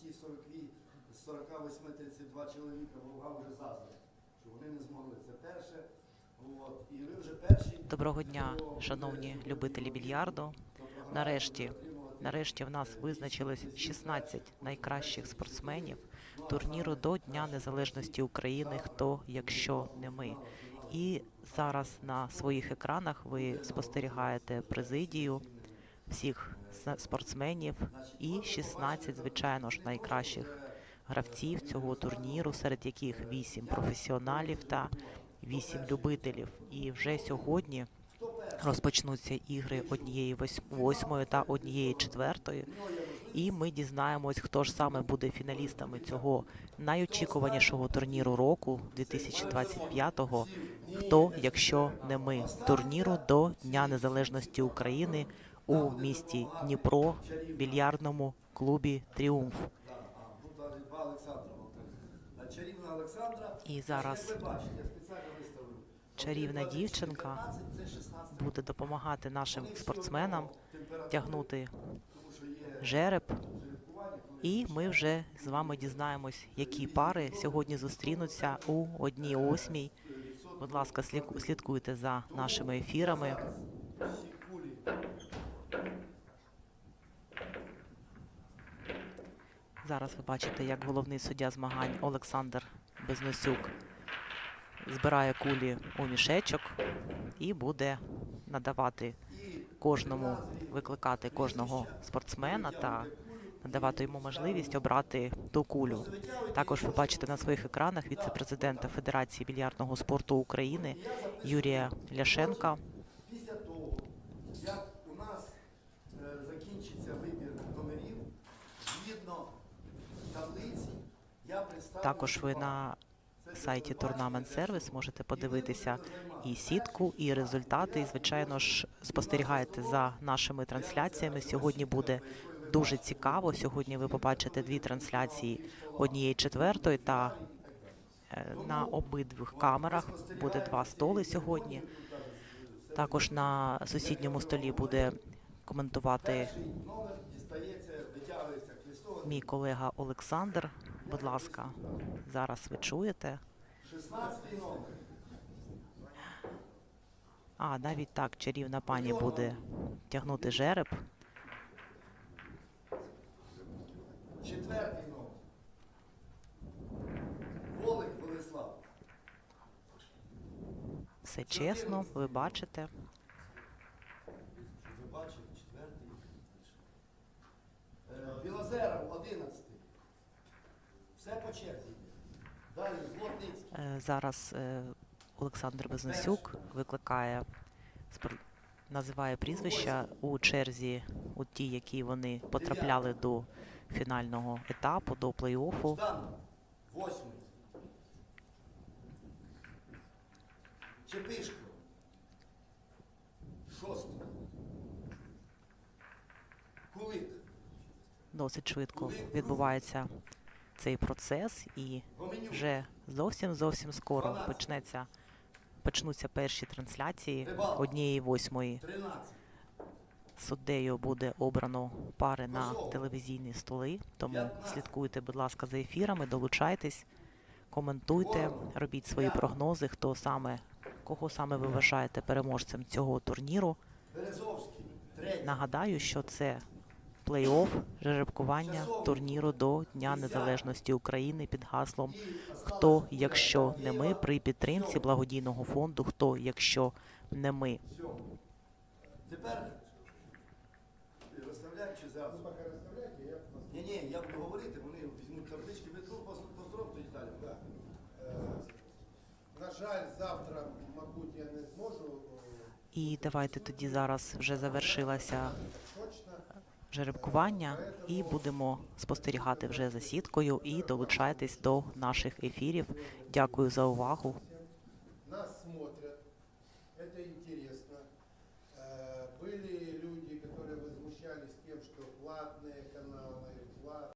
ті 48-32 чоловіка Волга вже заздрять, що вони не змогли. Це перше. От. І ви вже перші. Доброго дня, шановні любителі більярду. Нарешті, нарешті в нас визначилось 16 найкращих спортсменів турніру до Дня Незалежності України. Хто, якщо не ми. І зараз на своїх екранах ви спостерігаєте президію всіх спортсменів і 16, звичайно ж, найкращих гравців цього турніру, серед яких 8 професіоналів та 8 любителів. І вже сьогодні розпочнуться ігри однієї вось- восьмої та однієї четвертої. І ми дізнаємось, хто ж саме буде фіналістами цього найочікуванішого турніру року 2025-го. Хто, якщо не ми, турніру до Дня Незалежності України у місті Дніпро більярдному клубі Тріумф. І зараз чарівна дівчинка буде допомагати нашим спортсменам тягнути жереб. І ми вже з вами дізнаємось, які пари сьогодні зустрінуться у одній осьмій. Будь ласка, слід- слідкуйте за нашими ефірами. всі кулі Зараз ви бачите, як головний суддя змагань Олександр Безносюк збирає кулі у мішечок і буде надавати кожному, викликати кожного спортсмена та надавати йому можливість обрати ту кулю. Також ви бачите на своїх екранах віце-президента Федерації більярдного спорту України Юрія Ляшенка. Після того, як у нас е, закінчиться Також ви на сайті Tournament Service можете подивитися і сітку, і результати. І, звичайно ж, спостерігайте за нашими трансляціями. Сьогодні буде дуже цікаво. Сьогодні ви побачите дві трансляції однієї четвертої та е, на обидвих камерах буде два столи сьогодні. Також на сусідньому столі буде коментувати мій колега Олександр. Будь ласка, зараз ви чуєте. 16 номер. А, навіть так, чарівна пані буде тягнути жереб. Четвертий номер. Волик Владислав. Все чесно, ви бачите. Ви бачите, четвертий. Е, Білозеров, 11. Все по черзі. йде. Далі Злотницький. Е, Зараз е, Олександр Безносюк викликає, називає прізвища у черзі, у ті, які вони потрапляли до фінального етапу, до плей-оффу. Ждан. Чепишко. Шостий. Кулик. Досить швидко відбувається цей процес, і вже зовсім зовсім скоро почнеться почнуться перші трансляції однієї восьмої. 13. Суддею буде обрано пари на телевізійні столи. Тому слідкуйте, будь ласка, за ефірами, долучайтесь, коментуйте, робіть свої прогнози, хто саме кого саме ви вважаєте переможцем цього турніру. Нагадаю, що це плей-офф жеребкування турніру до Дня Незалежності України під гаслом Хто, якщо не ми при підтримці благодійного фонду Хто, якщо не ми. Тепер розставляємо чи зразу? Ну. Ні, ні, я буду говорити, вони візьмуть таблички, ви тут поздоровте тоді далі. Е, На жаль, завтра, мабуть, я не зможу І давайте тоді зараз вже завершилася жеребкування і будемо спостерігати вже за сіткою. І долучайтесь до наших ефірів. Дякую за увагу. Нас смотрят. Это интересно. Э, были люди, которые возмущались тем, что платные каналы.